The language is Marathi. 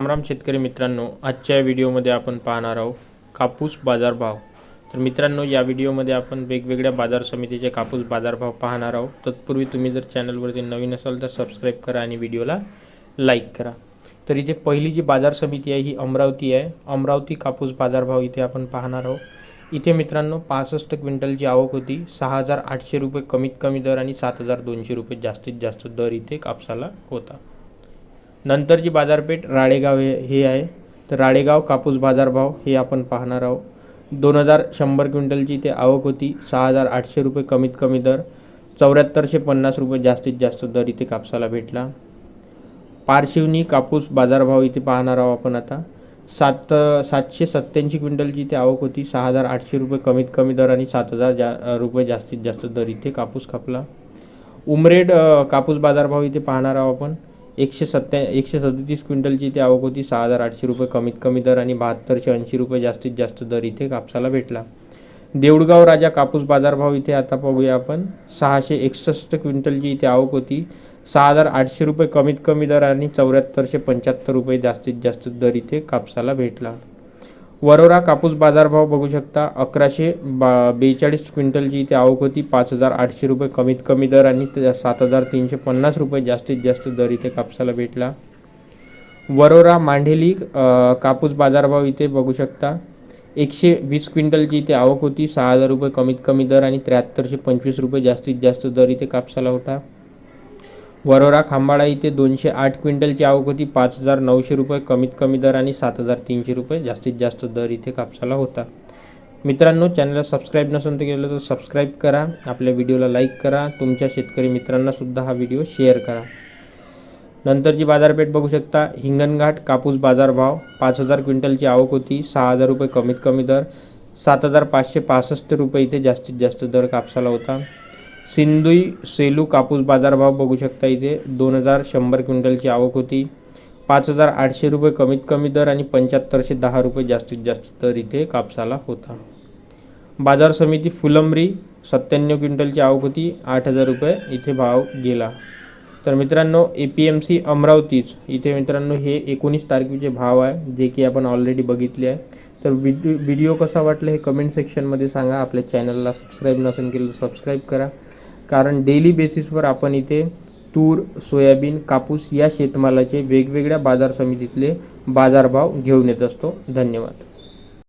रामराम शेतकरी मित्रांनो आजच्या व्हिडिओमध्ये आपण पाहणार आहोत कापूस बाजारभाव. तर मित्रांनो या व्हिडिओमध्ये आपण वेगवेगळ्या बाजार समितीचे कापूस बाजारभाव पाहणार आहोत. तत्पूर्वी तुम्ही जर चॅनलवरती नवीन असाल तर सबस्क्राईब करा आणि व्हिडिओला लाईक करा. तर इथे पहिली जी बाजार समिती आहे ही अमरावती आहे. अमरावती कापूस बाजारभाव इथे आपण पाहणार आहोत. इथे मित्रांनो पासष्ट क्विंटलची आवक होती. सहा हजार आठशे रुपये कमीत कमी दर आणि सात हजार दोनशे रुपये जास्तीत जास्त दर इथे कापसाला होता. नंतरची बाजारपेठ राळेगाव हे हे आहे. तर राळेगाव कापूस बाजारभाव हे आपण पाहणार आहोत. दोन हजार शंभर क्विंटलची इथे आवक होती. सहा हजार आठशे रुपये कमीत कमी दर. चौऱ्याहत्तरशे पन्नास रुपये जास्तीत जास्त दर इथे कापसाला भेटला. पारशिवनी कापूस बाजारभाव इथे पाहणार आहोत आपण आता. सात सातशे सत्त्याऐंशी क्विंटलची इथे आवक होती. सहा हजार आठशे रुपये कमीत कमी दर आणि सात हजार जा रुपये जास्तीत जास्त दर इथे कापूस कापला उमरेड कापूस बाजारभाव इथे पाहणार आहोत आपण. एकशे सत्त्या एकशे सदतीस क्विंटलची इथे आवक होती. सहा हजार आठशे रुपये कमीत कमी दर आणि बहात्तरशे ऐंशी रुपये जास्तीत जास्त दर इथे कापसाला भेटला. देऊळगाव राजा कापूस बाजारभाव इथे आता बघूया आपण. सहाशे एकसष्ट क्विंटलची इथे आवक होती. सहा हजार आठशे रुपये कमीत कमी दर आणि चौऱ्याहत्तरशे पंच्याहत्तर रुपये जास्तीत जास्त दर इथे कापसाला भेटला. वरोरा कापूस बाजारभाव बघू शकता. अकराशे बा बेचाळीस क्विंटलची इथे आवक होती पाच हजार आठशे रुपये कमीत कमी दर आणि सात हजार तीनशे पन्नास रुपये जास्तीत जास्त दर इथे कापसाला भेटला. वरोरा मांढेली कापूस बाजारभाव इथे बघू शकता. एकशे वीस क्विंटलची इथे आवक होती सहा हजार रुपये कमीत कमी दर आणि त्र्याहत्तरशे पंचवीस रुपये जास्तीत जास्त दर इथे कापसाला होता. वरोरा खांबाळा इथे दोनशे आठ क्विंटलची आवक होती. पाच हजार नऊशे रुपये कमीत कमी दर आणि सात हजार तीनशे रुपये जास्तीत जास्त दर इथे कापसाला होता. मित्रांनो चॅनलला सबस्क्राईब नसेल तर केलं तर सबस्क्राईब करा. आपल्या व्हिडिओला लाईक करा. तुमच्या शेतकरी मित्रांनासुद्धा हा व्हिडिओ शेअर करा. नंतरची बाजारपेठ बघू शकता. हिंगणघाट कापूस बाजारभाव पाच हजार क्विंटलची आवक होती. सहा हजार रुपये कमीत कमी दर. सात हजार पाचशे पासष्ट रुपये इथे जास्तीत जास्त दर कापसाला होता. सिंधुई सेलू कापूस बाजारभाव बघू शकता इथे. दोन हजार शंभर क्विंटलची आवक होती. पाच हजार आठशे रुपये कमीत कमी दर आणि पंच्याहत्तरशे दहा रुपये जास्तीत जास्त दर इथे कापसाला होता. बाजार समिती फुलंबरी सत्त्याण्णव क्विंटलची आवक होती. आठ हजार रुपये इथे भाव गेला. तर मित्रांनो ए पी एम सी अमरावतीच. इथे मित्रांनो हे एकोणीस तारखेचे भाव आहे जे की आपण ऑलरेडी बघितले आहे. तर व्हिडिओ व्हिडिओ कसा वाटला हे कमेंट सेक्शनमध्ये सांगा. आपल्या चॅनलला सबस्क्राईब नसेल केलं सबस्क्राईब करा. कारण डेली बेसिसवर आपण इथे तूर सोयाबीन कापूस या शेतमालाचे वेगवेगळ्या बाजार समितीतले बाजारभाव घेऊन येत असतो. धन्यवाद.